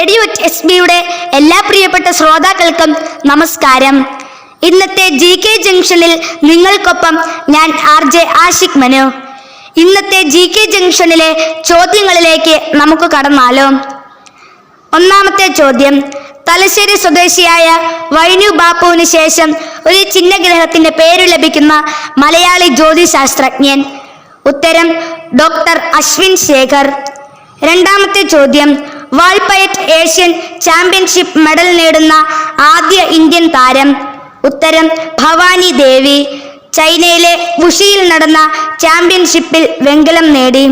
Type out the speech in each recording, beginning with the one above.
Radio S ബിയുടെ എല്ലാ പ്രിയപ്പെട്ട ശ്രോതാക്കൾക്കും നമസ്കാരം. ഇന്നത്തെ ജി കെ ജംഗ്ഷനിൽ നിങ്ങൾക്കൊപ്പം ഞാൻ ആർ ജെ ആഷിഖ് മനു. ഇന്നത്തെ ജി കെ ജംഗ്ഷനിലെ ചോദ്യങ്ങളിലേക്ക് നമുക്ക് കടന്നാലോ. ഒന്നാമത്തെ ചോദ്യം തലശ്ശേരി സ്വദേശിയായ വൈനു ബാപ്പുവിന് ശേഷം ഒരു ചിഹ്നഗ്രഹത്തിന്റെ പേര് ലഭിക്കുന്ന മലയാളി ജ്യോതിശാസ്ത്രജ്ഞൻ. ഉത്തരം ഡോക്ടർ അശ്വിൻ ശേഖർ. രണ്ടാമത്തെ ചോദ്യം വാൾപയറ്റ് ഏഷ്യൻ ചാമ്പ്യൻഷിപ്പ് മെഡൽ നേടുന്ന ആദ്യ ഇന്ത്യൻ താരം ഉത്തരം ഭവാനി ദേവി. ചൈനയിലെ വുഷിയിൽ നടന്ന ചാമ്പ്യൻഷിപ്പിൽ വെങ്കലം നേടി.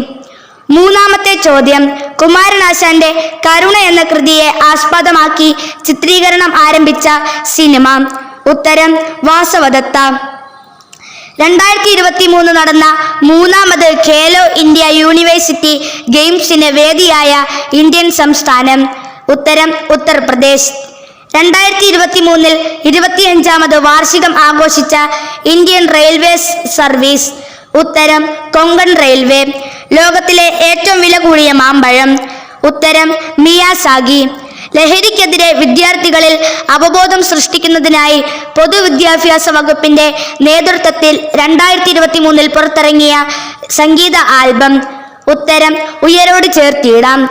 മൂന്നാമത്തെ ചോദ്യം കുമാരനാശാന്റെ കരുണ എന്ന കൃതിയെ ആസ്പദമാക്കി ചിത്രീകരണം ആരംഭിച്ച സിനിമ. ഉത്തരം വാസവദത്ത. രണ്ടായിരത്തി ഇരുപത്തി മൂന്ന് നടന്ന മൂന്നാമത് ഖേലോ ഇന്ത്യ യൂണിവേഴ്സിറ്റി ഗെയിംസിന് വേദിയായ ഇന്ത്യൻ സംസ്ഥാനം ഉത്തരം ഉത്തർപ്രദേശ്. രണ്ടായിരത്തി ഇരുപത്തി മൂന്നിൽ ഇരുപത്തിയഞ്ചാമത് വാർഷികം ആഘോഷിച്ച ഇന്ത്യൻ റെയിൽവേസ് സർവീസ് ഉത്തരം കൊങ്കൺ റെയിൽവേ. ലോകത്തിലെ ഏറ്റവും വില കൂടിയ മാമ്പഴം ഉത്തരം മിയാസാഗി ലഹരിക്കെതിരെ വിദ്യാർത്ഥികളിൽ അവബോധം സൃഷ്ടിക്കുന്നതിനായി പൊതുവിദ്യാഭ്യാസ വകുപ്പിന്റെ നേതൃത്വത്തിൽ രണ്ടായിരത്തി ഇരുപത്തി മൂന്നിൽ പുറത്തിറങ്ങിയ സംഗീത ആൽബം ഉത്തരം ഉയരോട് ചേർത്തിയിടാം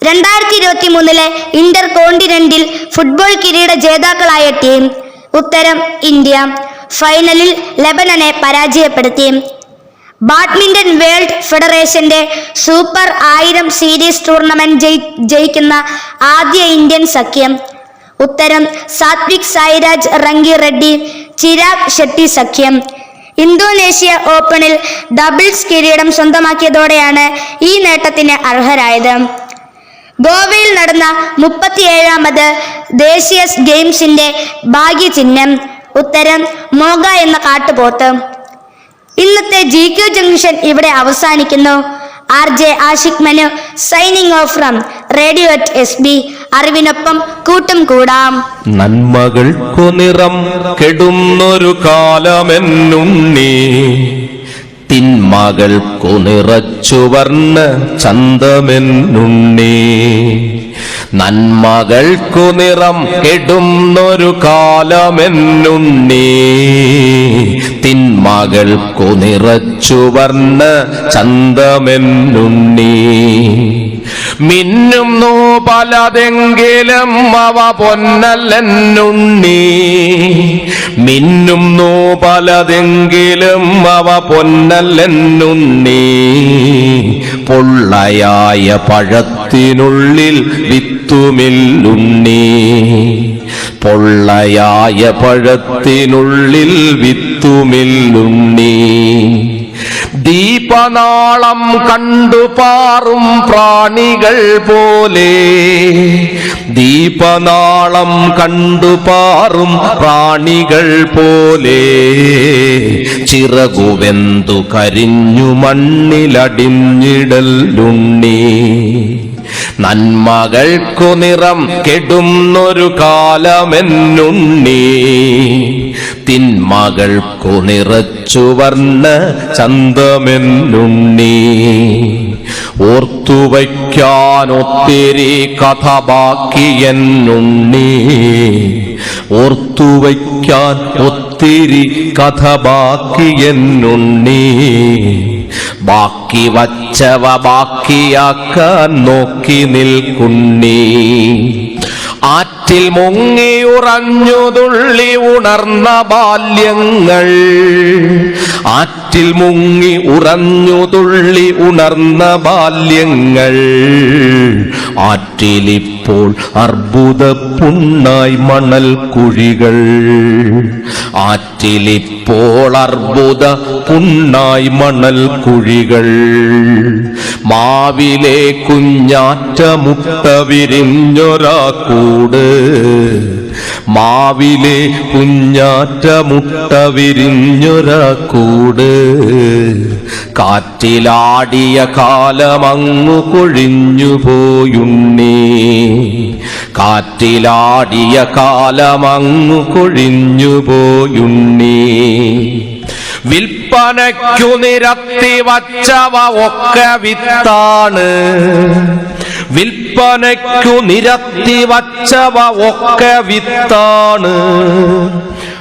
രണ്ടായിരത്തി ഇരുപത്തി മൂന്നിലെ ഇന്റർ കോണ്ടിനെന്റിൽ ഫുട്ബോൾ കിരീട ജേതാക്കളായ ടീം ഉത്തരം ഇന്ത്യ. ഫൈനലിൽ ലെബനനെ പരാജയപ്പെടുത്തി. ബാഡ്മിന്റൺ വേൾഡ് ഫെഡറേഷന്റെ സൂപ്പർ ആയിരം സീരീസ് ടൂർണമെന്റ് ജയിക്കുന്ന ആദ്യ ഇന്ത്യൻ സഖ്യം. ഉത്തരം സാത്വിക് സായിരാജ് റങ്കി റെഡ്ഡി ചിരാഗ് ഷെട്ടി സഖ്യം. ഇന്തോനേഷ്യ ഓപ്പണിൽ ഡബിൾസ് കിരീടം സ്വന്തമാക്കിയതോടെയാണ് ഈ നേട്ടത്തിന് അർഹരായത്. ഗോവയിൽ നടന്ന മുപ്പത്തിയേഴാമത് ദേശീയ ഗെയിംസിന്റെ ഭാഗ്യചിഹ്നം. ഉത്തരം മോഗ എന്ന കാട്ടുപോത്ത്. ഇന്നത്തെ ജി ക്യു ജംഗ്ഷൻ ഇവിടെ അവസാനിക്കുന്നു. R J Ashiq Manu signing off from radio S B അറിവിനൊപ്പം കൂട്ടും കൂടാം. നന്മകൾക്കു നിറം കെടുന്നൊരു കാലമെന്നുണ്ണി തിന്മകൾ നിറച്ചു വർണ ചന്തമെന്നുണ്ണി നന്മകൾക്കു നിറം കെടുന്നൊരു കാലമെന്നുണ്ണി തിന്മകൾക്കു നിറച്ചു വർണ മിന്നുന്നു പലതെങ്കിലും അവ പൊന്നല്ലെന്നുണ്ണി. മിന്നുന്നു പലതെങ്കിലും അവ പൊന്നല്ലെന്നുണ്ണി. പൊള്ളയായ പഴത്തിനുള്ളിൽ വിത്തുമില്ലുണ്ണി. പൊള്ളയായ പഴത്തിനുള്ളിൽ വിത്തുമില്ലുണ്ണി. ദീപനാളം കണ്ടുപാറും പ്രാണികൾ പോലെ. ദീപനാളം കണ്ടുപാറും പ്രാണികൾ പോലെ. ചിറകുവെന്തു കരിഞ്ഞു മണ്ണിലടിഞ്ഞിടലുണ്ണി നന്മകൾക്കു നിറം കെടുന്നൊരു കാലമെന്നുണ്ണി. തിന്മകൾക്കു നിറച്ചു വർണ ചന്തമെന്നുണ്ണി. ഓർത്തുവയ്ക്കാനൊത്തിരി കഥ ബാക്കിയെന്നുണ്ണി ഓർത്തുവയ്ക്കാൻ ഒത്തിരി കഥ ബാക്കിയെന്നുണ്ണി ബാക്കി വച്ചവ ബാക്കിയാക്കാൻ നോക്കി നിൽക്കുന്നീ ആറ്റിൽ മുങ്ങിയുറഞ്ഞു തുള്ളി ഉണർന്ന ബാല്യങ്ങൾ. ആറ്റിൽ മുങ്ങി ഉറഞ്ഞു തുള്ളി ഉണർന്ന ബാല്യങ്ങൾ. ആറ്റിലിപ്പോൾ അർബുദ പുണ്ണായി മണൽ കുഴികൾ. ആറ്റിലിപ്പോൾ അർബുദ പുണ്ണായി മണൽ കുഴികൾ. മാവിലെ കുഞ്ഞാറ്റ മുട്ട വിരിഞ്ഞൊരാ കൂട് മാവിലെ കുഞ്ഞാറ്റ മുട്ട വിരിഞ്ഞൊരാ കൂട് കാറ്റിലാടിയ കാലമങ്ങു കൊഴിഞ്ഞു പോയുണ്ണി കാറ്റിലാടിയ കാലമങ്ങു കൊഴിഞ്ഞു പോയുണ്ണി. വിൽപ്പനയ്ക്കു നിരത്തി വച്ചവ ഒക്കെ വിത്താണ്. വിൽപ്പ വിൽപ്പനയ്ക്കു നിരത്തി വച്ചവ ഒക്കെ വിത്താണ്.